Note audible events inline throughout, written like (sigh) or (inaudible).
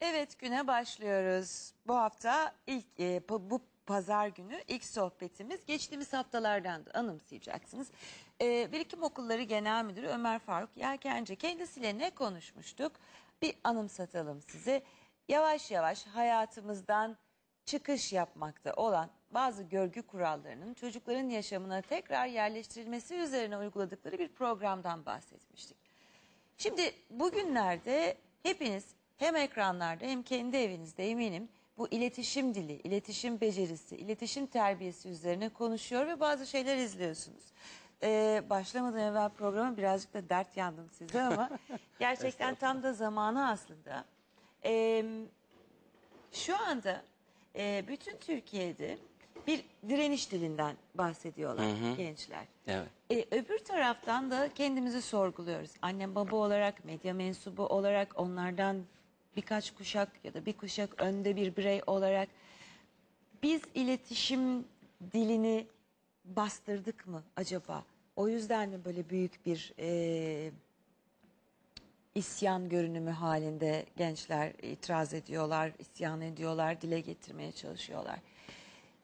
Evet güne başlıyoruz. Bu hafta ilk e, bu pazar günü ilk sohbetimiz geçtiğimiz haftalardan da anımsayacaksınız. E, Birikim Okulları Genel Müdürü Ömer Faruk Yelkence kendisiyle ne konuşmuştuk? Bir anımsatalım size. Yavaş yavaş hayatımızdan çıkış yapmakta olan bazı görgü kurallarının çocukların yaşamına tekrar yerleştirilmesi üzerine uyguladıkları bir programdan bahsetmiştik. Şimdi bugünlerde hepiniz hem ekranlarda hem kendi evinizde eminim bu iletişim dili, iletişim becerisi, iletişim terbiyesi üzerine konuşuyor ve bazı şeyler izliyorsunuz. Ee, başlamadan evvel programa birazcık da dert yandım size ama (laughs) gerçekten tam da zamanı aslında. Ee, şu anda e, bütün Türkiye'de bir direniş dilinden bahsediyorlar gençler. Evet. E, öbür taraftan da kendimizi sorguluyoruz. Annem baba olarak, medya mensubu olarak onlardan birkaç kuşak ya da bir kuşak önde bir birey olarak biz iletişim dilini bastırdık mı acaba? O yüzden mi böyle büyük bir e, isyan görünümü halinde gençler itiraz ediyorlar, isyan ediyorlar, dile getirmeye çalışıyorlar.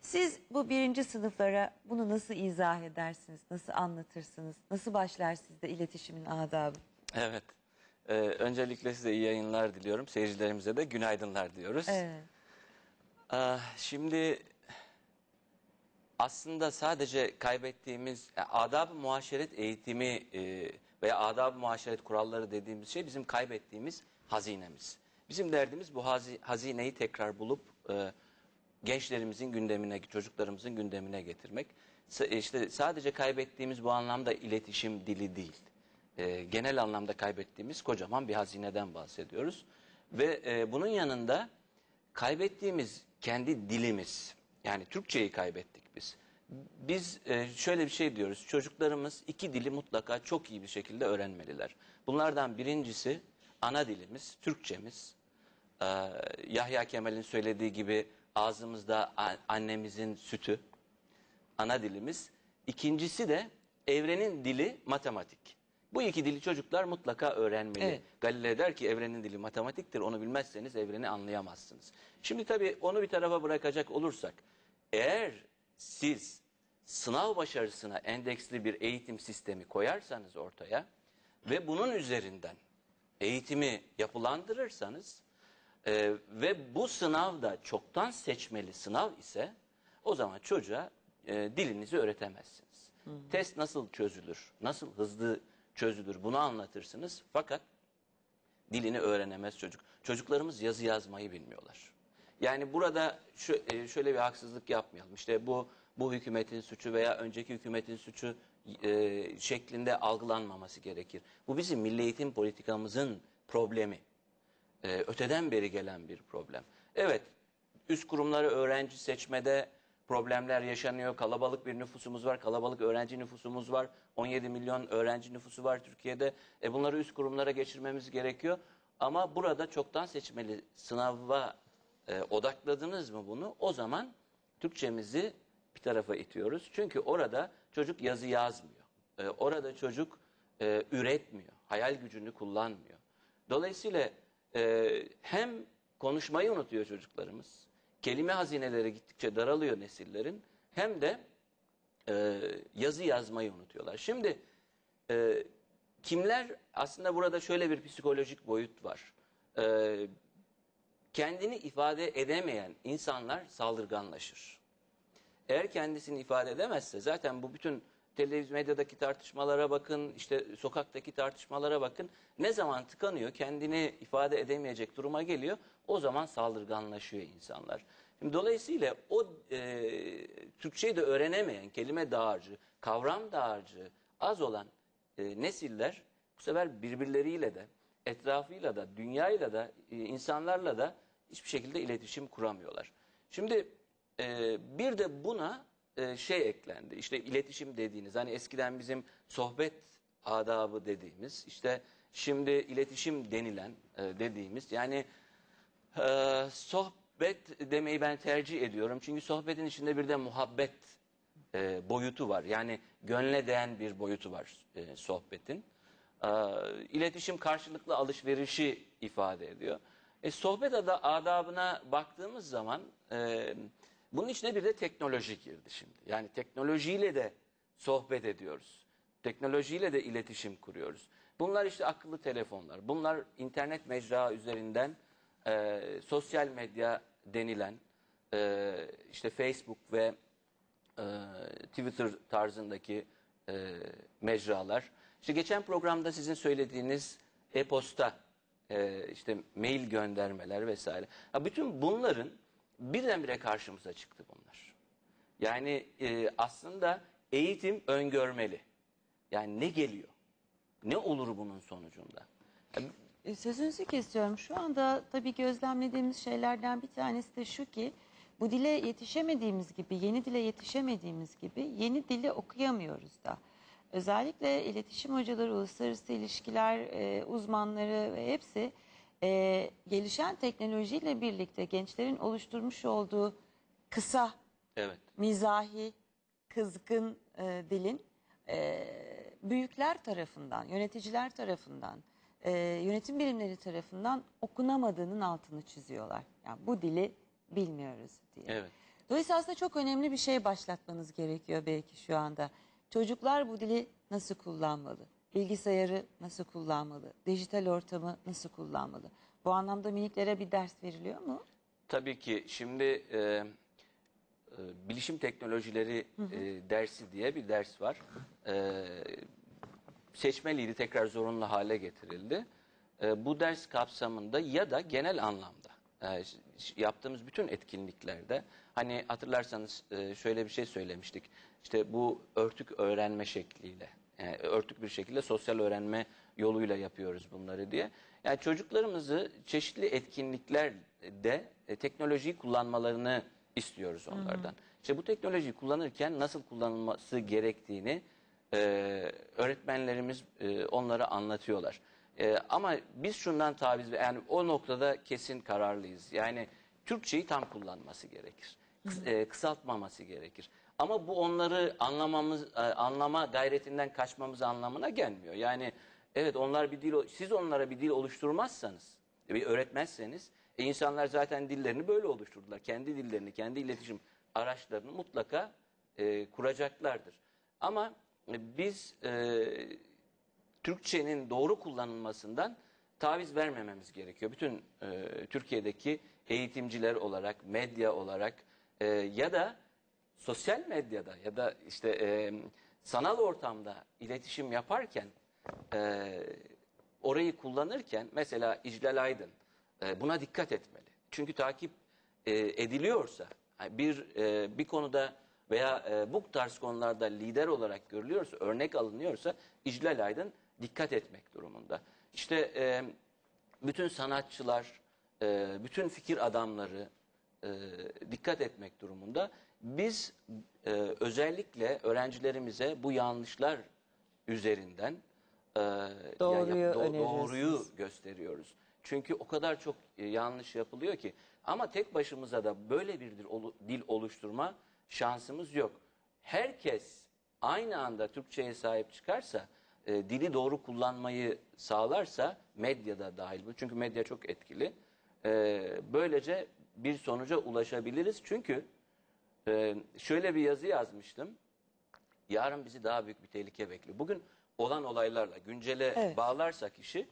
Siz bu birinci sınıflara bunu nasıl izah edersiniz, nasıl anlatırsınız, nasıl başlar sizde iletişimin adabı? Evet. Ee, öncelikle size iyi yayınlar diliyorum. Seyircilerimize de günaydınlar diyoruz. Evet. Ee, şimdi aslında sadece kaybettiğimiz adab-ı muaşeret eğitimi e, veya adab-ı muaşeret kuralları dediğimiz şey bizim kaybettiğimiz hazinemiz. Bizim derdimiz bu hazi- hazineyi tekrar bulup e, gençlerimizin gündemine, çocuklarımızın gündemine getirmek. Sa- İşte sadece kaybettiğimiz bu anlamda iletişim dili değil. E, genel anlamda kaybettiğimiz kocaman bir hazineden bahsediyoruz. Ve e, bunun yanında kaybettiğimiz kendi dilimiz, yani Türkçeyi kaybettik biz. Biz e, şöyle bir şey diyoruz, çocuklarımız iki dili mutlaka çok iyi bir şekilde öğrenmeliler. Bunlardan birincisi ana dilimiz, Türkçemiz. Ee, Yahya Kemal'in söylediği gibi ağzımızda annemizin sütü, ana dilimiz. İkincisi de evrenin dili matematik. Bu iki dili çocuklar mutlaka öğrenmeli. Evet. Galileo der ki evrenin dili matematiktir. Onu bilmezseniz evreni anlayamazsınız. Şimdi tabii onu bir tarafa bırakacak olursak eğer siz sınav başarısına endeksli bir eğitim sistemi koyarsanız ortaya ve bunun üzerinden eğitimi yapılandırırsanız e, ve bu sınav da çoktan seçmeli sınav ise o zaman çocuğa e, dilinizi öğretemezsiniz. Test nasıl çözülür, nasıl hızlı çözülür bunu anlatırsınız fakat dilini öğrenemez çocuk. Çocuklarımız yazı yazmayı bilmiyorlar. Yani burada şu, e, şöyle bir haksızlık yapmayalım. İşte bu bu hükümetin suçu veya önceki hükümetin suçu e, şeklinde algılanmaması gerekir. Bu bizim milli eğitim politikamızın problemi. E, öteden beri gelen bir problem. Evet, üst kurumları öğrenci seçmede problemler yaşanıyor. Kalabalık bir nüfusumuz var, kalabalık öğrenci nüfusumuz var. 17 milyon öğrenci nüfusu var Türkiye'de. E bunları üst kurumlara geçirmemiz gerekiyor. Ama burada çoktan seçmeli sınava e, odakladınız mı bunu? O zaman Türkçemizi bir tarafa itiyoruz. Çünkü orada çocuk yazı yazmıyor. E, orada çocuk e, üretmiyor. Hayal gücünü kullanmıyor. Dolayısıyla e, hem konuşmayı unutuyor çocuklarımız, kelime hazineleri gittikçe daralıyor nesillerin, hem de e, yazı yazmayı unutuyorlar. Şimdi e, kimler aslında burada şöyle bir psikolojik boyut var. E, kendini ifade edemeyen insanlar saldırganlaşır. Eğer kendisini ifade edemezse zaten bu bütün televizyon medyadaki tartışmalara bakın, işte sokaktaki tartışmalara bakın. Ne zaman tıkanıyor, kendini ifade edemeyecek duruma geliyor, o zaman saldırganlaşıyor insanlar. Şimdi dolayısıyla o e, Türkçeyi de öğrenemeyen, kelime dağarcığı, kavram dağarcığı az olan e, nesiller bu sefer birbirleriyle de, etrafıyla da, dünyayla da, e, insanlarla da hiçbir şekilde iletişim kuramıyorlar. Şimdi e, bir de buna e, şey eklendi. İşte iletişim dediğiniz hani eskiden bizim sohbet adabı dediğimiz işte şimdi iletişim denilen e, dediğimiz yani e, sohbet demeyi ben tercih ediyorum. Çünkü sohbetin içinde bir de muhabbet boyutu var. Yani gönle değen bir boyutu var sohbetin. E, iletişim karşılıklı alışverişi ifade ediyor. E, sohbet ada, adabına baktığımız zaman e, bunun içine bir de teknoloji girdi şimdi. Yani teknolojiyle de sohbet ediyoruz. Teknolojiyle de iletişim kuruyoruz. Bunlar işte akıllı telefonlar. Bunlar internet mecra üzerinden e, sosyal medya denilen e, işte Facebook ve e, Twitter tarzındaki e, mecralar. İşte geçen programda sizin söylediğiniz e-posta, e, işte mail göndermeler vesaire. Ha, bütün bunların birdenbire karşımıza çıktı bunlar. Yani e, aslında eğitim öngörmeli. Yani ne geliyor? Ne olur bunun sonucunda? Ya, E, Sözünüzü kesiyorum. Şu anda tabii gözlemlediğimiz şeylerden bir tanesi de şu ki bu dile yetişemediğimiz gibi, yeni dile yetişemediğimiz gibi yeni dili okuyamıyoruz da. Özellikle iletişim hocaları, uluslararası ilişkiler e, uzmanları ve hepsi e, gelişen teknolojiyle birlikte gençlerin oluşturmuş olduğu kısa, Evet. mizahi, kızgın e, dilin e, büyükler tarafından, yöneticiler tarafından, e, yönetim birimleri tarafından okunamadığının altını çiziyorlar. Yani bu dili bilmiyoruz diye. Evet. Dolayısıyla aslında çok önemli bir şey başlatmanız gerekiyor belki şu anda. Çocuklar bu dili nasıl kullanmalı? Bilgisayarı nasıl kullanmalı? Dijital ortamı nasıl kullanmalı? Bu anlamda miniklere bir ders veriliyor mu? Tabii ki şimdi e, e, bilişim teknolojileri e, dersi diye bir ders var. E, seçmeliydi tekrar zorunlu hale getirildi. E, bu ders kapsamında ya da genel anlamda e, yaptığımız bütün etkinliklerde hani hatırlarsanız e, şöyle bir şey söylemiştik. İşte bu örtük öğrenme şekliyle yani örtük bir şekilde sosyal öğrenme yoluyla yapıyoruz bunları diye. Yani çocuklarımızı çeşitli etkinliklerde e, teknolojiyi kullanmalarını istiyoruz onlardan. İşte bu teknolojiyi kullanırken nasıl kullanılması gerektiğini e, öğretmenlerimiz e, onlara anlatıyorlar. E, ama biz şundan taviz yani o noktada kesin kararlıyız. Yani Türkçeyi tam kullanması gerekir. Kıs- e, kısaltmaması gerekir. Ama bu onları anlamamız e, anlama gayretinden kaçmamız anlamına gelmiyor. Yani evet onlar bir dil siz onlara bir dil oluşturmazsanız bir öğretmezseniz e, insanlar zaten dillerini böyle oluşturdular. Kendi dillerini, kendi iletişim araçlarını mutlaka e, kuracaklardır. Ama e, biz e, Türkçenin doğru kullanılmasından taviz vermememiz gerekiyor. Bütün e, Türkiye'deki eğitimciler olarak, medya olarak e, ya da sosyal medyada ya da işte e, sanal ortamda iletişim yaparken e, orayı kullanırken mesela İclal Aydın e, buna dikkat etmeli. Çünkü takip e, ediliyorsa bir e, bir konuda veya e, bu tarz konularda lider olarak görülüyorsa, örnek alınıyorsa İclal Aydın dikkat etmek durumunda. İşte e, bütün sanatçılar, e, bütün fikir adamları e, dikkat etmek durumunda. Biz e, özellikle öğrencilerimize bu yanlışlar üzerinden e, ya- Doğruyu yap- öneriyorsunuz. doğruyu gösteriyoruz. Çünkü o kadar çok e, yanlış yapılıyor ki. Ama tek başımıza da böyle bir dil, olu- dil oluşturma şansımız yok. Herkes aynı anda Türkçe'ye sahip çıkarsa, e, dili doğru kullanmayı sağlarsa, medyada dahil bu. Çünkü medya çok etkili. E, böylece bir sonuca ulaşabiliriz. Çünkü e, şöyle bir yazı yazmıştım. Yarın bizi daha büyük bir tehlike bekliyor. Bugün olan olaylarla güncele Evet. bağlarsak işi,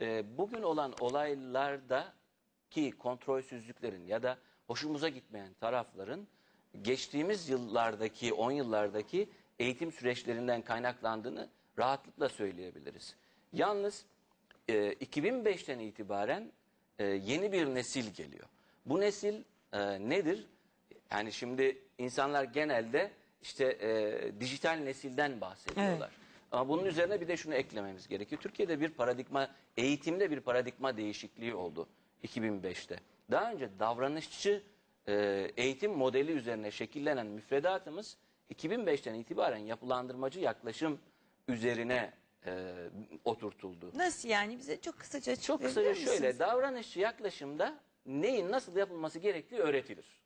e, bugün olan olaylardaki kontrolsüzlüklerin ya da hoşumuza gitmeyen tarafların geçtiğimiz yıllardaki, 10 yıllardaki eğitim süreçlerinden kaynaklandığını rahatlıkla söyleyebiliriz. Yalnız e, 2005'ten itibaren e, yeni bir nesil geliyor. Bu nesil e, nedir? Yani şimdi insanlar genelde işte e, dijital nesilden bahsediyorlar. Ama bunun üzerine bir de şunu eklememiz gerekiyor. Türkiye'de bir paradigma, eğitimde bir paradigma değişikliği oldu 2005'te. Daha önce davranışçı e, eğitim modeli üzerine şekillenen müfredatımız 2005'ten itibaren yapılandırmacı yaklaşım üzerine e, oturtuldu. Nasıl yani? Bize çok kısaca Çok kısaca şöyle, davranışçı yaklaşımda neyin nasıl yapılması gerektiği öğretilir.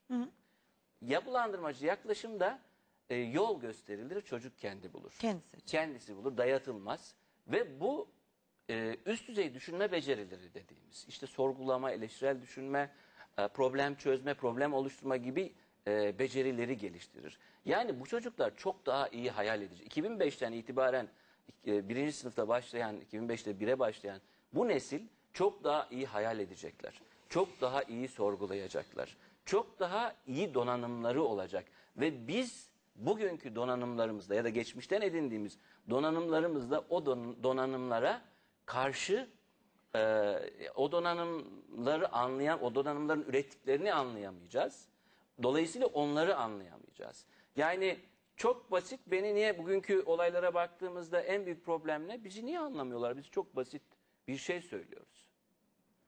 Yapılandırmacı yaklaşımda e, yol gösterilir, çocuk kendi bulur. Kendisi. Kendisi bulur, dayatılmaz. Ve bu e, üst düzey düşünme becerileri dediğimiz. dediğimiz işte sorgulama, eleştirel düşünme, e, problem çözme, problem oluşturma gibi e, becerileri geliştirir. Yani bu çocuklar çok daha iyi hayal edici. 2005'ten itibaren e, birinci sınıfta başlayan, 2005'te 1'e başlayan bu nesil çok daha iyi hayal edecekler. Çok daha iyi sorgulayacaklar. Çok daha iyi donanımları olacak. Ve biz bugünkü donanımlarımızda ya da geçmişten edindiğimiz donanımlarımızda o don- donanımlara karşı e, o donanımları anlayan, o donanımların ürettiklerini anlayamayacağız. Dolayısıyla onları anlayamayacağız. Yani çok basit, beni niye bugünkü olaylara baktığımızda en büyük problem ne? Bizi niye anlamıyorlar? Biz çok basit bir şey söylüyoruz.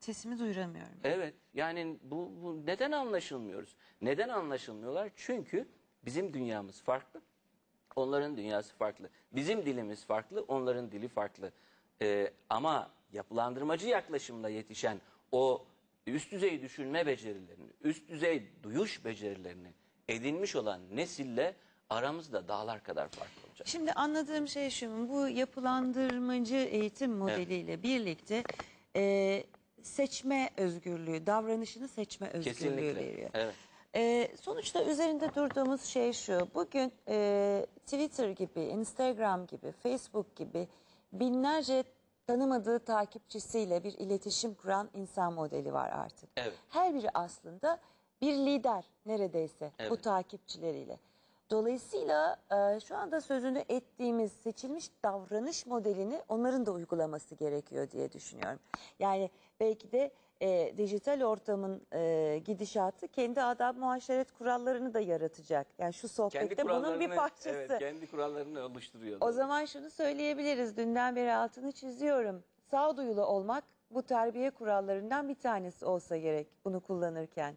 Sesimi duyuramıyorum. Evet, yani bu, bu neden anlaşılmıyoruz? Neden anlaşılmıyorlar? Çünkü bizim dünyamız farklı, onların dünyası farklı. Bizim dilimiz farklı, onların dili farklı. Ee, ama yapılandırmacı yaklaşımla yetişen o üst düzey düşünme becerilerini, üst düzey duyuş becerilerini edinmiş olan nesille aramızda dağlar kadar fark olacak. Şimdi anladığım şey şu, bu yapılandırmacı eğitim modeliyle birlikte e, seçme özgürlüğü, davranışını seçme özgürlüğü Kesinlikle. veriyor. Evet. E, sonuçta üzerinde durduğumuz şey şu, bugün e, Twitter gibi, Instagram gibi, Facebook gibi binlerce tanımadığı takipçisiyle bir iletişim kuran insan modeli var artık. Evet. Her biri aslında bir lider neredeyse bu Evet. takipçileriyle. Dolayısıyla e, şu anda sözünü ettiğimiz seçilmiş davranış modelini onların da uygulaması gerekiyor diye düşünüyorum. Yani belki de e, dijital ortamın e, gidişatı kendi adab muaşeret kurallarını da yaratacak. Yani şu sohbette bunun bir parçası. evet, kendi kurallarını oluşturuyor. O zaman şunu söyleyebiliriz. Dünden beri altını çiziyorum. Sağduyulu olmak bu terbiye kurallarından bir tanesi olsa gerek bunu kullanırken.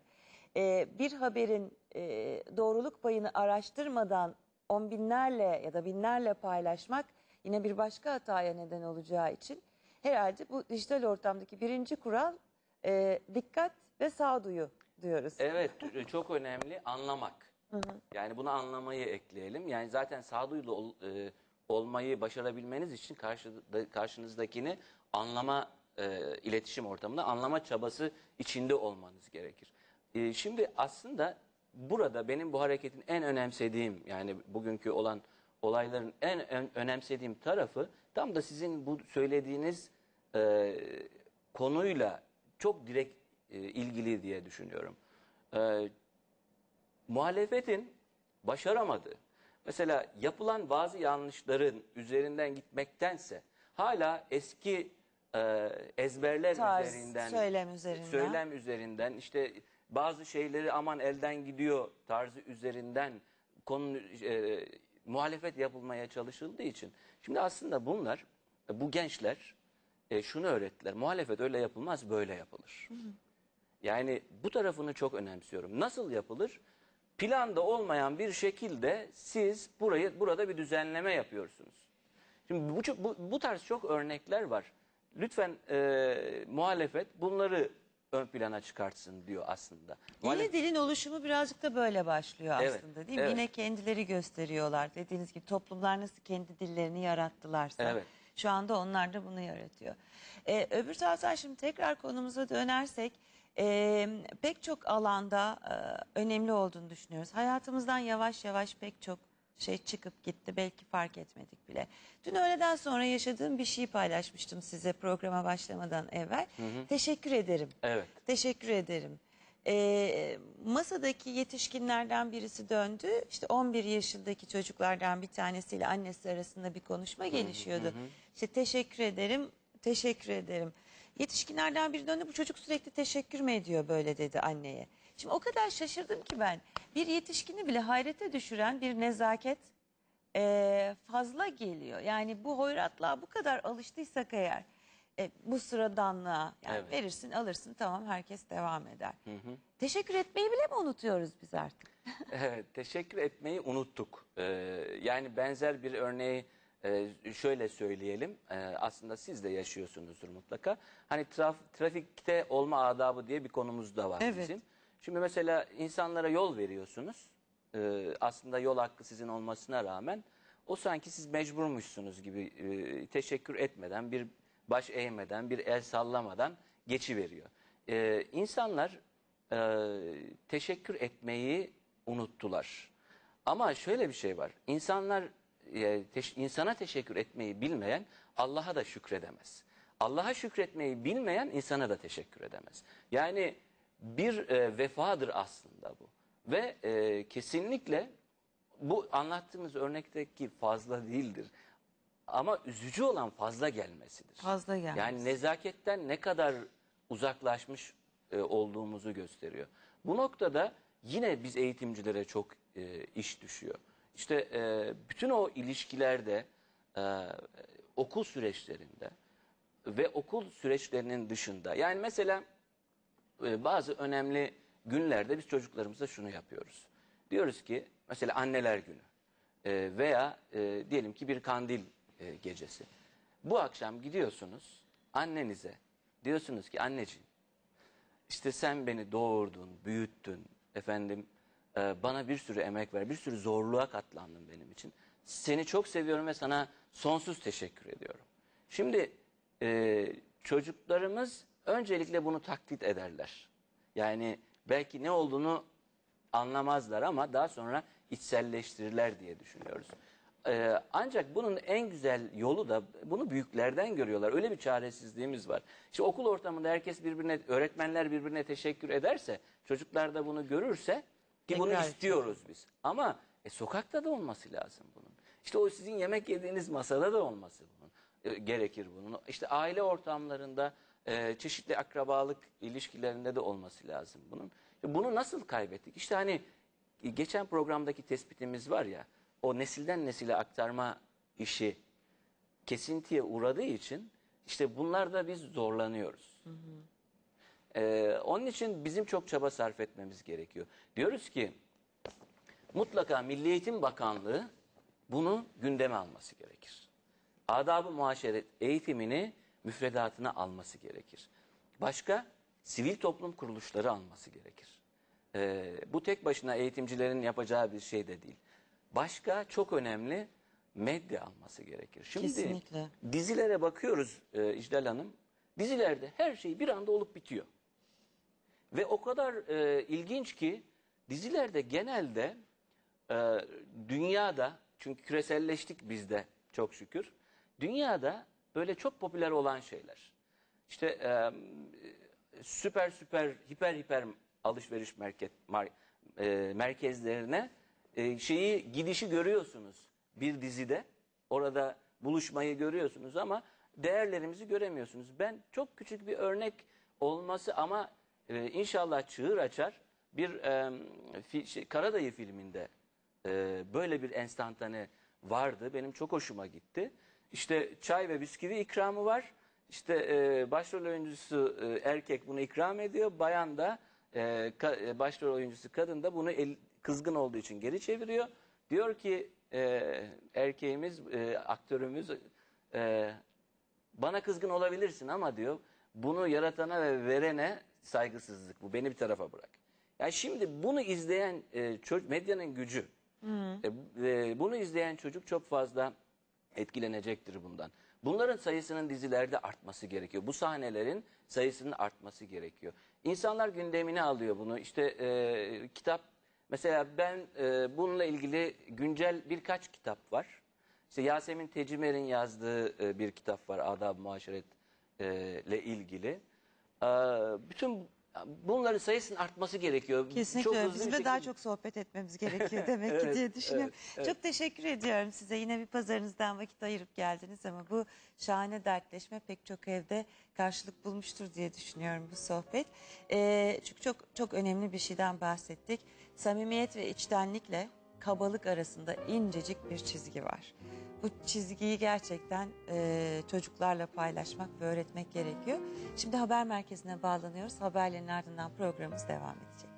Ee, bir haberin e, doğruluk payını araştırmadan on binlerle ya da binlerle paylaşmak yine bir başka hataya neden olacağı için herhalde bu dijital ortamdaki birinci kural e, dikkat ve sağduyu diyoruz. Evet (laughs) çok önemli anlamak. Yani bunu anlamayı ekleyelim. Yani zaten sağduyulu ol- e, olmayı başarabilmeniz için karşıda, karşınızdakini anlama e, iletişim ortamında anlama çabası içinde olmanız gerekir. E, şimdi aslında burada benim bu hareketin en önemsediğim yani bugünkü olan olayların en ön- önemsediğim tarafı tam da sizin bu söylediğiniz e, konuyla çok direkt e, ilgili diye düşünüyorum. E, muhalefetin başaramadığı, mesela yapılan bazı yanlışların üzerinden gitmektense hala eski e, ezberler Tarz, üzerinden, söylem üzerinden. söylem üzerinden işte bazı şeyleri aman elden gidiyor tarzı üzerinden konu e, muhalefet yapılmaya çalışıldığı için. Şimdi aslında bunlar, bu gençler e, şunu öğrettiler. Muhalefet öyle yapılmaz, böyle yapılır. Yani bu tarafını çok önemsiyorum. Nasıl yapılır? Planda olmayan bir şekilde siz burayı burada bir düzenleme yapıyorsunuz. Şimdi bu, bu, bu tarz çok örnekler var. Lütfen e, muhalefet bunları ön plana çıkartsın diyor aslında. Yeni Muhalef- dilin oluşumu birazcık da böyle başlıyor Evet, aslında değil mi? evet. Yine kendileri gösteriyorlar. Dediğiniz gibi toplumlar nasıl kendi dillerini yarattılarsa Evet. şu anda onlar da bunu yaratıyor. Ee, öbür taraftan şimdi tekrar konumuza dönersek e, pek çok alanda e, önemli olduğunu düşünüyoruz. Hayatımızdan yavaş yavaş pek çok şey çıkıp gitti belki fark etmedik bile. Dün öğleden sonra yaşadığım bir şeyi paylaşmıştım size programa başlamadan evvel. Teşekkür ederim. Evet. Teşekkür ederim. Ee, masadaki yetişkinlerden birisi döndü. İşte 11 yaşındaki çocuklardan bir tanesiyle annesi arasında bir konuşma gelişiyordu. İşte teşekkür ederim, teşekkür ederim. Yetişkinlerden biri döndü. Bu çocuk sürekli teşekkür mü ediyor böyle dedi anneye. Şimdi o kadar şaşırdım ki ben. Bir yetişkini bile hayrete düşüren bir nezaket e, fazla geliyor. Yani bu hoyratlığa bu kadar alıştıysak eğer e, bu sıradanlığa yani Evet. verirsin alırsın tamam herkes devam eder. Teşekkür etmeyi bile mi unutuyoruz biz artık? (laughs) Evet, teşekkür etmeyi unuttuk. Ee, yani benzer bir örneği e, şöyle söyleyelim. Ee, aslında siz de yaşıyorsunuzdur mutlaka. Hani traf, trafikte olma adabı diye bir konumuz da var Evet. bizim. Şimdi mesela insanlara yol veriyorsunuz. Ee, aslında yol hakkı sizin olmasına rağmen o sanki siz mecburmuşsunuz gibi e, teşekkür etmeden, bir baş eğmeden, bir el sallamadan geçiveriyor. Ee, insanlar e, teşekkür etmeyi unuttular. Ama şöyle bir şey var. İnsanlar e, teş- insana teşekkür etmeyi bilmeyen Allah'a da şükredemez. Allah'a şükretmeyi bilmeyen insana da teşekkür edemez. Yani bir e, vefadır aslında bu. Ve e, kesinlikle bu anlattığımız örnekteki fazla değildir. Ama üzücü olan fazla gelmesidir. Fazla gelmesi. Yani nezaketten ne kadar uzaklaşmış e, olduğumuzu gösteriyor. Bu noktada yine biz eğitimcilere çok e, iş düşüyor. İşte e, bütün o ilişkilerde, e, okul süreçlerinde ve okul süreçlerinin dışında. Yani mesela e, bazı önemli günlerde biz çocuklarımıza şunu yapıyoruz. Diyoruz ki mesela anneler günü e, veya e, diyelim ki bir kandil gecesi. Bu akşam gidiyorsunuz annenize diyorsunuz ki anneciğim işte sen beni doğurdun, büyüttün efendim bana bir sürü emek ver, bir sürü zorluğa katlandın benim için. Seni çok seviyorum ve sana sonsuz teşekkür ediyorum. Şimdi çocuklarımız öncelikle bunu taklit ederler. Yani belki ne olduğunu anlamazlar ama daha sonra içselleştirirler diye düşünüyoruz. Ee, ancak bunun en güzel yolu da bunu büyüklerden görüyorlar. Öyle bir çaresizliğimiz var. İşte okul ortamında herkes birbirine, öğretmenler birbirine teşekkür ederse, çocuklar da bunu görürse ki bunu Tekrar istiyoruz biz. Ama e, sokakta da olması lazım bunun. İşte o sizin yemek yediğiniz masada da olması bunun e, gerekir bunun. İşte aile ortamlarında, e, çeşitli akrabalık ilişkilerinde de olması lazım bunun. Bunu nasıl kaybettik? İşte hani e, geçen programdaki tespitimiz var ya, o nesilden nesile aktarma işi kesintiye uğradığı için işte bunlarda biz zorlanıyoruz. Ee, onun için bizim çok çaba sarf etmemiz gerekiyor. Diyoruz ki mutlaka Milli Eğitim Bakanlığı bunu gündeme alması gerekir. Adab-ı muaşeret eğitimini müfredatına alması gerekir. Başka sivil toplum kuruluşları alması gerekir. Ee, bu tek başına eğitimcilerin yapacağı bir şey de değil. Başka çok önemli medya alması gerekir. Şimdi Kesinlikle. dizilere bakıyoruz e, İclal Hanım. Dizilerde her şey bir anda olup bitiyor. Ve o kadar e, ilginç ki dizilerde genelde e, dünyada çünkü küreselleştik biz de çok şükür. Dünyada böyle çok popüler olan şeyler. İşte e, süper süper hiper hiper alışveriş merkez, mar- e, merkezlerine e, şeyi gidişi görüyorsunuz bir dizide. Orada buluşmayı görüyorsunuz ama değerlerimizi göremiyorsunuz. Ben çok küçük bir örnek olması ama e, inşallah çığır açar bir e, fi, şey, Karadayı filminde e, böyle bir enstantane vardı. Benim çok hoşuma gitti. İşte çay ve bisküvi ikramı var. İşte e, başrol oyuncusu e, erkek bunu ikram ediyor. Bayan da e, ka- e, başrol oyuncusu kadın da bunu el- kızgın olduğu için geri çeviriyor. Diyor ki e, erkeğimiz, e, aktörümüz e, bana kızgın olabilirsin ama diyor bunu yaratana ve verene saygısızlık bu. Beni bir tarafa bırak. Yani şimdi bunu izleyen e, çocuk medyanın gücü. E, e, bunu izleyen çocuk çok fazla etkilenecektir bundan. Bunların sayısının dizilerde artması gerekiyor. Bu sahnelerin sayısının artması gerekiyor. İnsanlar gündemine alıyor bunu. İşte e, kitap mesela ben e, bununla ilgili güncel birkaç kitap var. İşte Yasemin Tecimer'in yazdığı e, bir kitap var Adab-ı Muaşeret ile ilgili. E, bütün bunların sayısının artması gerekiyor. Kesinlikle Çok Bizim de daha şekilde- çok sohbet etmemiz gerekiyor (laughs) demek ki Evet, diye düşünüyorum. evet, evet. Çok teşekkür ediyorum size. Yine bir pazarınızdan vakit ayırıp geldiniz ama bu şahane dertleşme pek çok evde karşılık bulmuştur diye düşünüyorum bu sohbet. Ee, çünkü çok çok önemli bir şeyden bahsettik. Samimiyet ve içtenlikle kabalık arasında incecik bir çizgi var. Bu çizgiyi gerçekten e, çocuklarla paylaşmak ve öğretmek gerekiyor. Şimdi haber merkezine bağlanıyoruz. Haberlerin ardından programımız devam edecek.